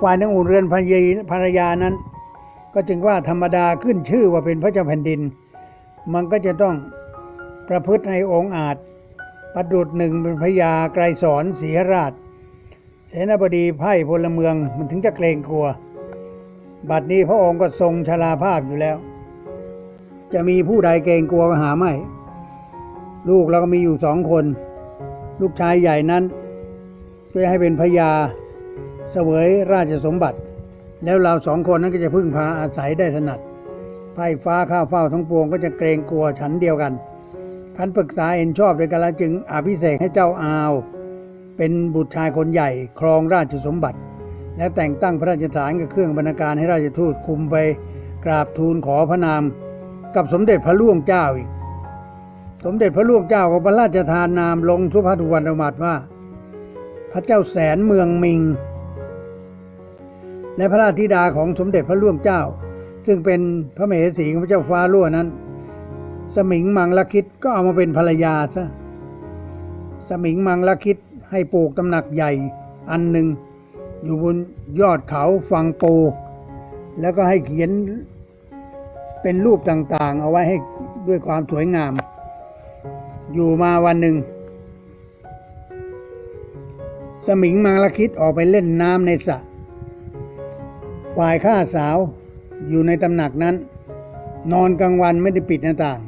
ฝ่ายนางอุ่นเรือนภรรยาภรรยานั้น ก็จึงว่าธรรมดาขึ้นชื่อว่าเป็นพระเจ้าแผ่นดิน มันก็จะต้องประพฤติในองค์อาจประดุดหนึ่งเป็นพระยาไกรสอนศรีหราช เสนาบดีไพ่พลเมืองมันถึงจะเกรงกลัว บัดนี้พระองค์ก็ทรงชราภาพอยู่แล้ว จะมีผู้ใดเกรงกลัวก็หาไม่ ลูกเราก็มีอยู่สองคน ลูกชายใหญ่นั้นช่วยให้เป็นพระยา เสวยราชสมบัติ แล้วเราสองคนนั้นก็จะพึ่งพาอาศัยได้ถนัดไพ่ฟ้าข้าวเฝ้าทั้งปวงก็จะเกรงกลัวฉันเดียวกันคันปรึกษาเห็นชอบด้วยกันแล้วจึงอภิเษกให้เจ้าอาว เป็นบุตรชายคนใหญ่ครองราชสมบัติ และแต่งตั้งพระราชฐานกับเครื่องบรรณาการให้ราชทูตคุมไปกราบทูลขอพระนาม กับสมเด็จพระล่วงเจ้าอีก สมเด็จพระล่วงเจ้าก็พระราชทานนามลงสุภาพวรรณบัตรว่า พระเจ้าแสนเมืองมิง และพระราชธิดาของสมเด็จพระล่วงเจ้า ซึ่งเป็นพระมเหสีของพระเจ้าฟ้าล่วนั้น สมิงมังลคิดก็เอามาเป็นภรรยาซะสมิงมังลคิดให้ปลูกตำหนักใหญ่อันหนึ่งอยู่บนยอดเขาฟังโป แล้วก็ให้เขียนเป็นรูปต่างๆ เอาไว้ให้ด้วยความสวยงาม อยู่มาวันหนึ่ง สมิงมังลคิดออกไปเล่นน้ำในสระ ฝ่ายข้าสาวอยู่ในตำหนักนั้น นอนกลางวันไม่ได้ปิดหน้าต่าง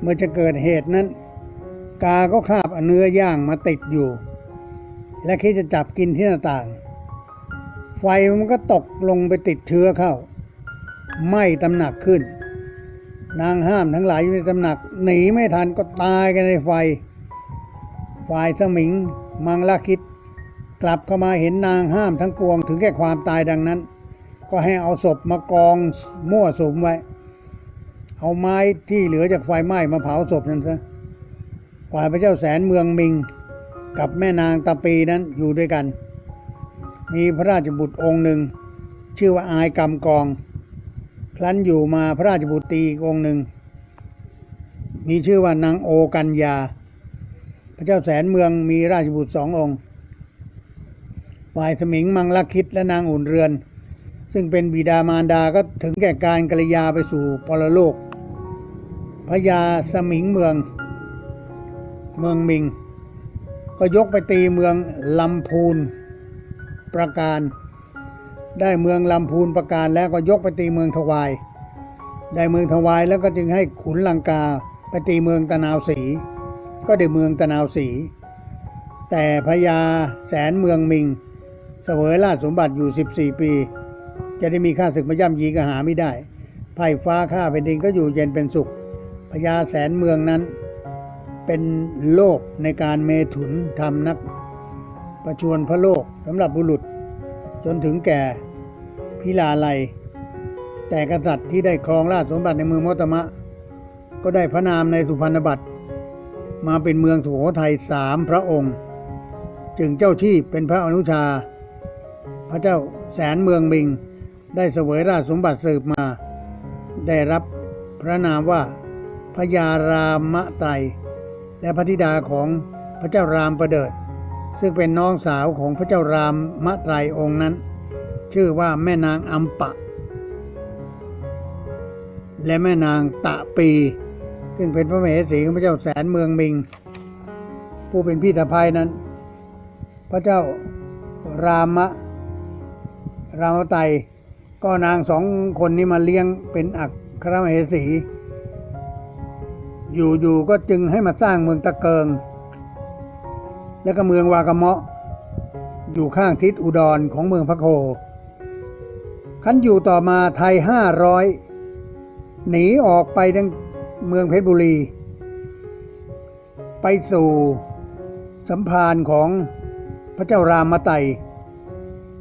เมื่อจะเกิดเหตุนั้น กาก็คาบเอาเนื้อย่างมาติดอยู่ และคิดจะจับกินที่หน้าต่าง ไฟมันก็ตกลงไปติดเชื้อเข้าไหม้ตำหนักขึ้น นางห้ามทั้งหลายอยู่ในตำหนัก หนีไม่ทันก็ตายกันในไฟ ฝ่ายสมิงมังลคิด กลับเข้ามาเห็นนางห้ามทั้งปวงถึงแก่ความตายดังนั้น ก็ให้เอาศพมากองมั่วสุมไว้ เอาไม้ที่เหลือจากไฟไหม้มาเผาศพนั้นซะฝ่ายพระเจ้าแสนเมืองมิงกับแม่นางตาปีนั้นอยู่ด้วยกัน มีพระราชบุตรองค์หนึ่ง ชื่อว่าอายกำกอง ครั้นอยู่มาพระราชบุตรีอีกองค์หนึ่ง มีชื่อว่านางโอกัญญา พระเจ้าแสนเมืองมีราชบุตรสององค์ ฝ่ายสมิงมังลคิดและนางอุ่นเรือน ซึ่งเป็นบิดามารดาก็ถึงแก่การกริยาไปสู่ปรโลกพญาสมิงเมือง เมืองมิง ก็ยกไปตีเมืองลำพูนประการ ได้เมืองลำพูนประการแล้วก็ยกไปตีเมืองทวาย ได้เมืองทวายแล้วก็จึงให้ขุนลังกาไปตีเมืองตะนาวสี ก็ได้เมืองตะนาวสี แต่พญาแสนเมืองมิง เสวยราชสมบัติอยู่ 14 ปี จะได้มีข้าศึกมาย่ำยีก็หาไม่ได้ไพ่ฟ้าข้าแผ่นดินก็อยู่เย็นเป็นสุขพญาแสนเมืองนั้นเป็นโลกในการเมถุนทำนัก ประชวนพระโลกสำหรับบุรุษ จนถึงแก่พิลาไลยแต่กษัตริย์ที่ได้ครองราชสมบัติในเมืองมอตมะ ก็ได้พระนามในสุพรรณบัตรมาเป็นเมืองสุโขทัยสามพระองค์ จึงเจ้าที่เป็นพระอนุชา พระเจ้าแสนเมืองมิง ได้เสวยราชสมบัติสืบมา ได้รับพระนามว่าพญารามไตร และพระธิดาของพระเจ้ารามประเดิด ซึ่งเป็นน้องสาวของพระเจ้ารามมะไตรองค์นั้น ชื่อว่าแม่นางอัมปะ และแม่นางตะปี ซึ่งเป็นพระมเหสีของพระเจ้าแสนเมืองมิง ผู้เป็นพี่สะพ้ายนั้น พระเจ้ารามะ รามไตรก็นางสองคนนี้มาเลี้ยงเป็นอัครมเหสี อยู่ๆก็จึงให้มาสร้างเมืองตะเกิง แล้วก็เมืองวากะเมาะ อยู่ข้างทิศอุดรของเมืองพระโคขันอยู่ต่อมาไทยห้าร้อยหนีออกไปดังเมืองเพชรบุรี ไปสู่สัมภารของพระเจ้ารามไตร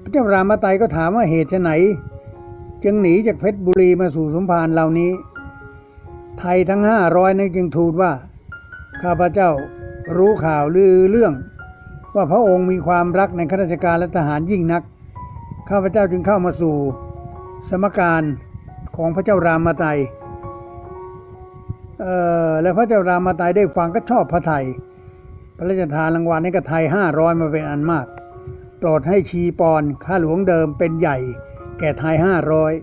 พระเจ้ารามไตรก็ถามว่าเหตุไฉนจึงหนีจากเพชรบุรีมาสู่สมภารเหล่านี้ ไทยทั้งห้าร้อยนั้นจึงทูลว่า ข้าพเจ้ารู้ข่าวลือเรื่อง ว่าพระองค์มีความรักในข้าราชการและทหารยิ่งนัก ข้าพเจ้าจึงเข้ามาสู่สมการของพระเจ้ารามไตรเอ่อและพระเจ้ารามไตรได้ฟังก็ชอบพระไทยพระราชทานรางวัลให้กับไทยห้าร้อยมาเป็นอันมาก โปรดให้ชีปอนข้าหลวงเดิมเป็นใหญ่ แก่ไทยห้าร้อย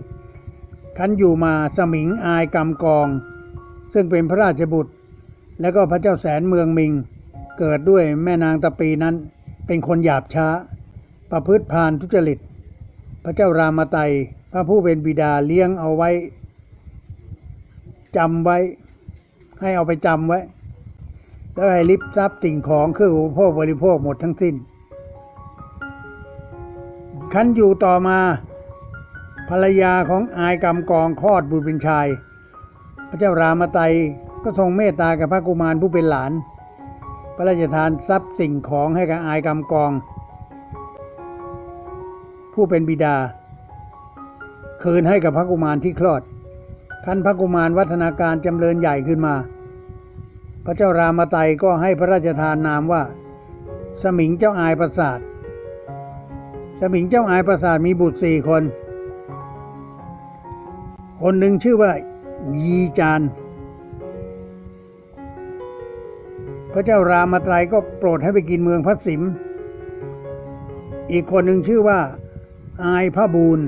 คันอยู่มาสมิงอายกำกอง ซึ่งเป็นพระราชบุตร และก็พระเจ้าแสนเมืองมิง เกิดด้วยแม่นางตะปีนั้น เป็นคนหยาบช้า ประพฤติพานทุจริต พระเจ้ารามไตยพระผู้เป็นบิดาเลี้ยงเอาไว้จำไว้ ให้เอาไปจำไว้ แล้วให้ริบทรัพย์สิ่งของคืออุปโภคบริโภคหมดทั้งสิ้น คันอยู่ต่อมา ภรรยาของอายกำกองคลอดบุตรเป็นชาย พระเจ้ารามไตยก็ทรงเมตตากับพระกุมารผู้เป็นหลาน พระราชทานทรัพย์สิ่งของให้กับอายกำกอง ผู้เป็นบิดา คืนให้กับพระกุมารที่คลอดท่านพระกุมารวัฒนาการจำเริญใหญ่ขึ้นมา พระเจ้ารามไตยก็ให้พระราชทานนามว่า สมิงเจ้าอายประสาท สมิงเจ้าอายประสาทมีบุตรสี่คน คนหนึ่งชื่อว่า ยีจาน พระเจ้ารามไตรยก็โปรดให้ไปกินเมืองพัดสิม อีกคนหนึ่งชื่อว่า อายพระบูรณ์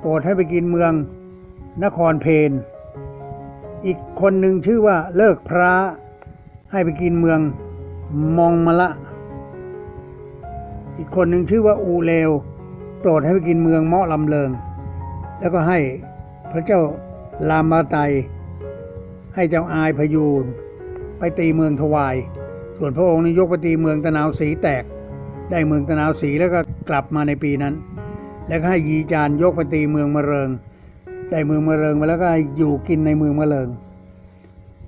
โปรดให้ไปกินเมืองนครเพนอีกคนหนึ่งชื่อว่าเลิกพระให้ไปกินเมืองมองมะละ อีกคนหนึ่งชื่อว่าอูเลวโปรดให้ไปกินเมืองเมาะลำเลิง แล้วก็ให้พระเจ้าลามาไต ให้เจ้าอายพยูนไปตีเมืองทวาย ส่วนพระองค์นี้ยกไปตีเมืองตะนาวสีแตก ได้เมืองตะนาวสีแล้วก็กลับมาในปีนั้น แล้วก็ให้ยีจานยกไปตีเมืองมะเริง ได้เมืองมะเริงมาแล้วก็อยู่กินในเมืองมะเริง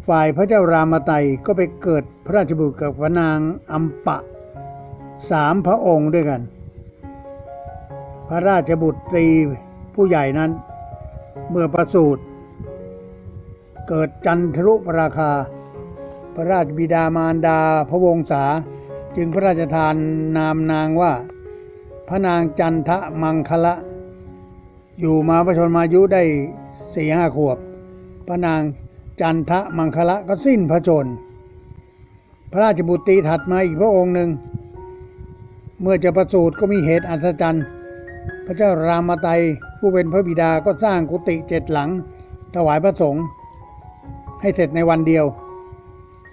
ฝ่ายพระเจ้ารามาไตก็ไปเกิดพระราชบุตรกับพระนางอัมปะ สามพระองค์ด้วยกัน พระราชบุตรตรีผู้ใหญ่นั้น เมื่อประสูติเกิดจันทรุปราคา พระราชบิดามารดาพระวงศาจึงพระราชทานนามนางว่า พระนางจันทะมังคละ อยู่มาพระชนมายุได้สี่ห้าขวบ พระนางจันทะมังคละก็สิ้นพระชน พระราชบุตรีถัดมาอีกพระองค์หนึ่ง เมื่อจะประสูติก็มีเหตุอัศจรรย์ พระเจ้ารามไตยผู้เป็นพระบิดาก็สร้างกุฏิเจ็ดหลัง ถวายพระสงฆ์ให้เสร็จในวันเดียว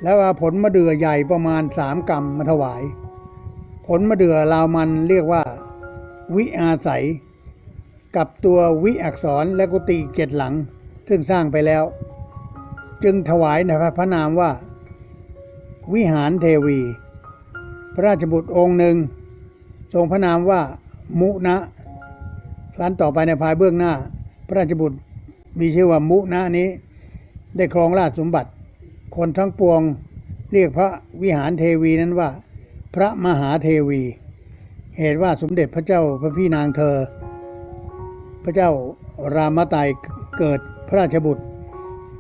แล้วเอาผลมะเดื่อใหญ่ประมาณสามกรัมมาถวาย ผลมะเดื่อลาวมันเรียกว่า วิอาศัย กับตัววิอักษรและกุฏิเจ็ดหลัง ซึ่งสร้างไปแล้ว จึงถวายในพระนามว่า วิหารเทวี พระราชบุตรองค์หนึ่ง ทรงพระนามว่ามุนะครั้นต่อไปในภายเบื้องหน้า พระราชบุตรมีชื่อว่ามุนะนี้ ได้ครองราชสมบัติ คนทั้งปวงเรียกพระวิหารเทวีนั้นว่า พระมหาเทวี เหตุว่าสมเด็จพระเจ้าพระพี่นางเธอ พระเจ้ารามไตยเกิดพระราชบุตร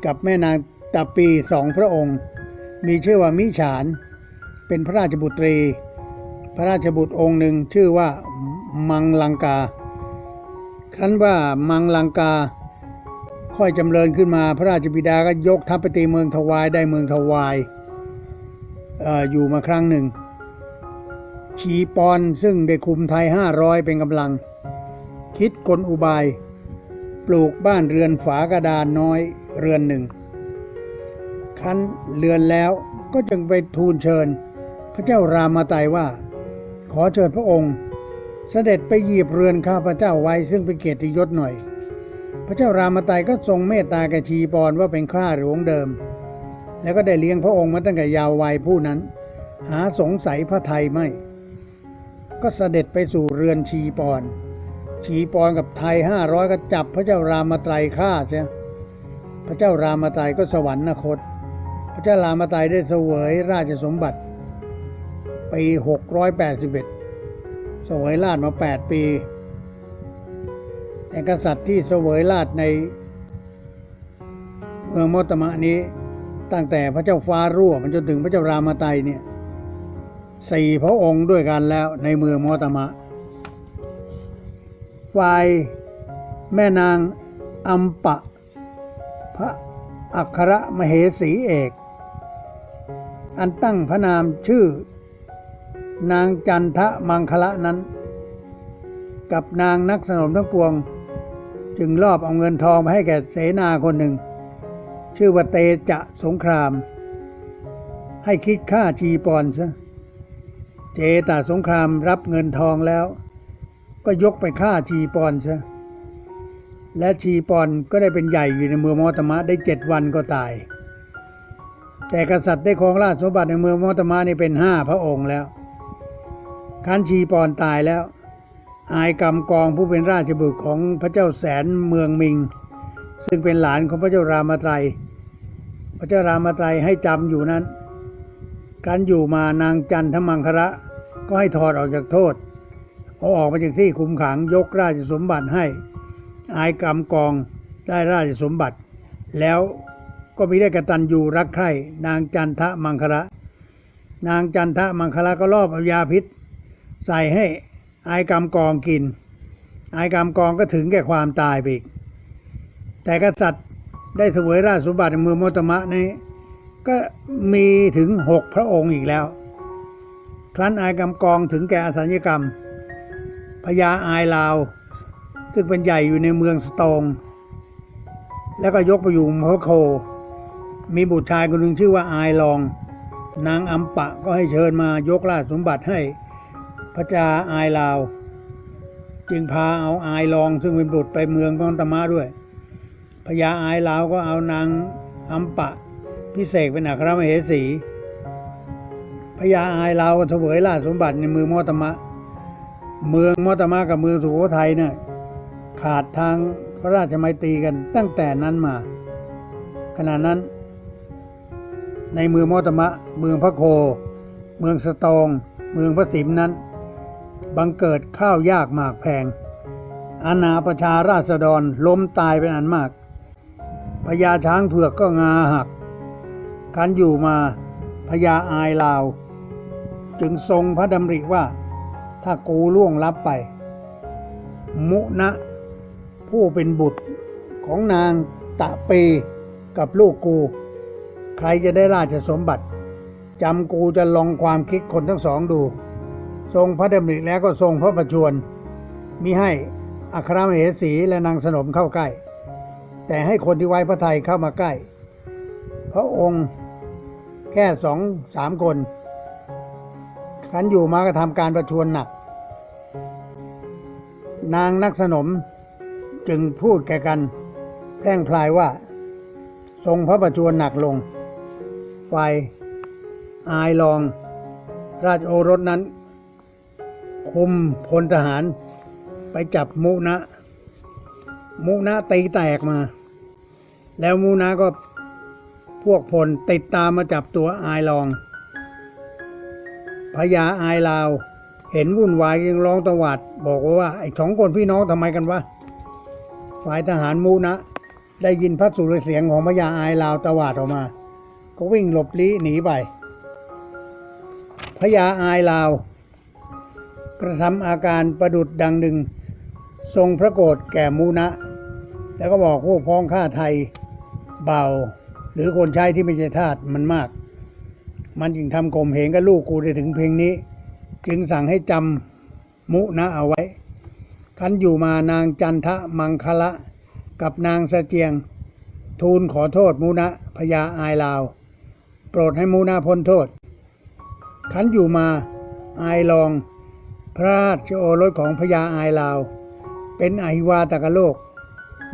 กับแม่นางตาปีสองพระองค์ มีชื่อว่ามิฉาน เป็นพระราชบุตรี พระราชบุตรองค์หนึ่งชื่อว่ามังลังกา ครั้นว่ามังลังกา ค่อยจำเริญขึ้นมาพระราชบิดาก็ยกทัพไปตีเมืองทวายได้เมืองทวายออยู่มาครั้งหนึ่ง ชีปอนซึ่งได้คุมไทยห้าร้อยเป็นกำลัง คิดกลอุบาย ปลูกบ้านเรือนฝากระดานน้อยเรือนหนึ่ง ครั้นเรือนแล้วก็จึงไปทูลเชิญ พระเจ้ารามาไตว่า ขอเชิญพระองค์ เสด็จไปหยีบเรือนข้าพระเจ้าไว้ ซึ่งเป็นเกียรติยศหน่อย พระเจ้ารามไตยก็ทรงเมตตาแก่ชีปอนว่าเป็นข้าหลวงเดิม แล้วก็ได้เลี้ยงพระองค์มาตั้งแต่ยาววัยผู้นั้น หาสงสัยพระไทยไม่ ก็เสด็จไปสู่เรือนชีปอนชีปอนกับไทยห้าร้อยก็จับพระเจ้ารามไตรฆ่าเสียพระเจ้ารามไตรก็สวรรคต พระเจ้ารามไตรได้เสวยราชสมบัติ ปีหกร้อยแปดสิบเอ็ดเสวยราชมาแปดปีแต่กษัตริย์ที่เสวยราชในเมืองมอตมะนี้ตั้งแต่พระเจ้าฟ้ารั่วมันจนถึงพระเจ้ารามาไตเนี่ยสี่พระองค์ด้วยกันแล้วในเมืองมอตมะ ฝ่ายแม่นางอัมปะ พระอัครมเหสีเอก อันตั้งพระนามชื่อ นางจันทะมังคละนั้น กับนางนักสนมทั้งปวง จึงลอบเอาเงินทองไปให้แก่เสนาคนหนึ่ง ชื่อว่าเตจะสงคราม ให้คิดค่าชีปอนซะเจตาสงครามรับเงินทองแล้ว ก็ยกไปฆ่าชีปอนซะและชีปอนก็ได้เป็นใหญ่อยู่ในเมืองมอตมะได้เจ็ดวันก็ตาย แต่กษัตริย์ได้ครองราชสมบัติในเมืองมอตมะนี่เป็นห้าพระองค์แล้ว คันชีปอนตายแล้ว อายกำกองผู้เป็นราชบุตรของพระเจ้าแสนเมืองมิง ซึ่งเป็นหลานของพระเจ้ารามไตร พระเจ้ารามไตรให้จำอยู่นั้นการอยู่มานางจันทมังคระก็ให้ถอดออกจากโทษเอาออกมาจากที่คุมขังยกราชสมบัติให้ อายกรรมกองได้ราชสมบัติ แล้วก็มีได้กตัญญูรักใคร่นางจันทมังคระ นางจันทมังคระก็รอบเอายาพิษ ใส่ให้อายกรรมกองกิน อายกรรมกองก็ถึงแก่ความตายไปอีก แต่กษัตริย์ได้เสวยราชสมบัติเมืองมตมะนี้ ก็มีถึงหกพระองค์อีกแล้ว ครั้นอายกำกองถึงแก่อสัญญกรรมพญาอายลาว ซึ่งเป็นใหญ่อยู่ในเมืองสตอง แล้วก็ยกไปอยู่พระโค มีบุตรชายคนหนึ่งชื่อว่าอายลอง นางอัมปะก็ให้เชิญมายกราชสมบัติให้ พระจาอายลาว จึงพาเอาอายลองซึ่งเป็นบุตรไปเมืองกองตมะด้วยพญาอายลาวก็เอานางอัมปะพิเศษเป็นอัครมเหสีพญาอายลาวก็เสวยราชสมบัติในมือมอตมะ เมืองมอตมะกับเมืองสุโขทัยเนี่ยขาดทางพระราชมัยตรีกันตั้งแต่นั้นมา ขณะนั้น ในเมืองมอตมะ เมืองพระโค เมืองสตอง เมืองพระสิมนั้น บังเกิดข้าวยากหมากแพง อาณาประชาราษฎรล้มตายเป็นอันมากพญาช้างเผือกก็งาหักคันอยู่มาพญาอายลาว จึงทรงพระดำริว่า ถ้ากูล่วงลับไป มุนะ ผู้เป็นบุตรของนางตะเปกับลูกกู ใครจะได้ราชสมบัติจำกูจะลองความคิดคนทั้งสองดู ทรงพระดำริแล้วก็ทรงพระประชวรมิให้อัครมเหสีและนางสนมเข้าใกล้ แต่ให้คนที่ไว้พระไทยเข้ามาใกล้ พระองค์แค่สองสามคนขันอยู่มาก็ทำการประชวรหนัก นางนักสนมจึงพูดแก่กันแพร่งพลายว่า ทรงพระประชวรหนักลงฝ่ายอายลอง ราชโอรสนั้น คุมพลทหาร ไปจับมุนะ มุนะตีแตกมา แล้วมุนะก็พวกพลติดตามมาจับตัวอายลองพญาอายลาว เห็นวุ่นวายยังร้องตวาดบอกว่าไอ้สองคนพี่น้องทำไมกันวะฝ่ายทหารมูนะ ได้ยินพระสุรเสียงของพญาอายลาวตวาดออกมา ก็วิ่งหลบลี้หนีไปพญาอายลาว กระทำอาการประดุดดังหนึ่ง ทรงพระโกรธแก่มูนะ แล้วก็บอกพวกพ้องข้าไทยเบา หรือคนใช้ที่ไม่ใช่ทาสมันมาก มันจึงทำข่มเหงกับลูกกูได้ถึงเพลงนี้ จึงสั่งให้จำมุนะเอาไว้คันอยู่มานางจันทะมังคละ กับนางสเจียง ทูลขอโทษมุนะพญาอายลาว โปรดให้มุนะพ้นโทษคันอยู่มาอายลอง พระราชโอรสของพญาอายลาว เป็นอหิวาตกโลก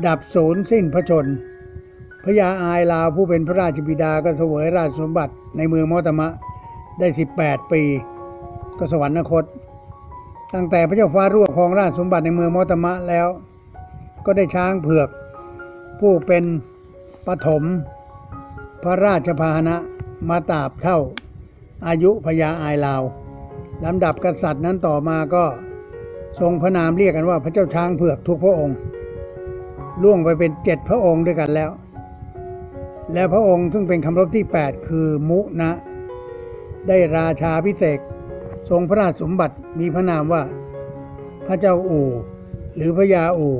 ดับศูนย์สิ้นพระชน พญาอายลาวผู้เป็นพระราชบิดาก็เสวยราชสมบัติในเมืองมอตมะได้ 18 ปี ก็สวรรคต ตั้งแต่พระเจ้าฟ้าร่วงครองราชสมบัติในเมืองมอตมะแล้ว ก็ได้ช้างเผือก ผู้เป็นปฐมพระราชพาหนะมาตราบเท่า อายุพญาอายลาว ลำดับกษัตริย์นั้นต่อมาก็ทรงพระนามเรียกกันว่าพระเจ้าช้างเผือกทุกพระองค์ ล่วงไปเป็นเจ็ดพระองค์ด้วยกันแล้ว และพระองค์ซึ่งเป็นคำรบที่ 8 คือมุนะ ได้ราชาพิเศษทรงพระราชสมบัติมีพระนามว่า พระเจ้าอู่หรือพระยาอู่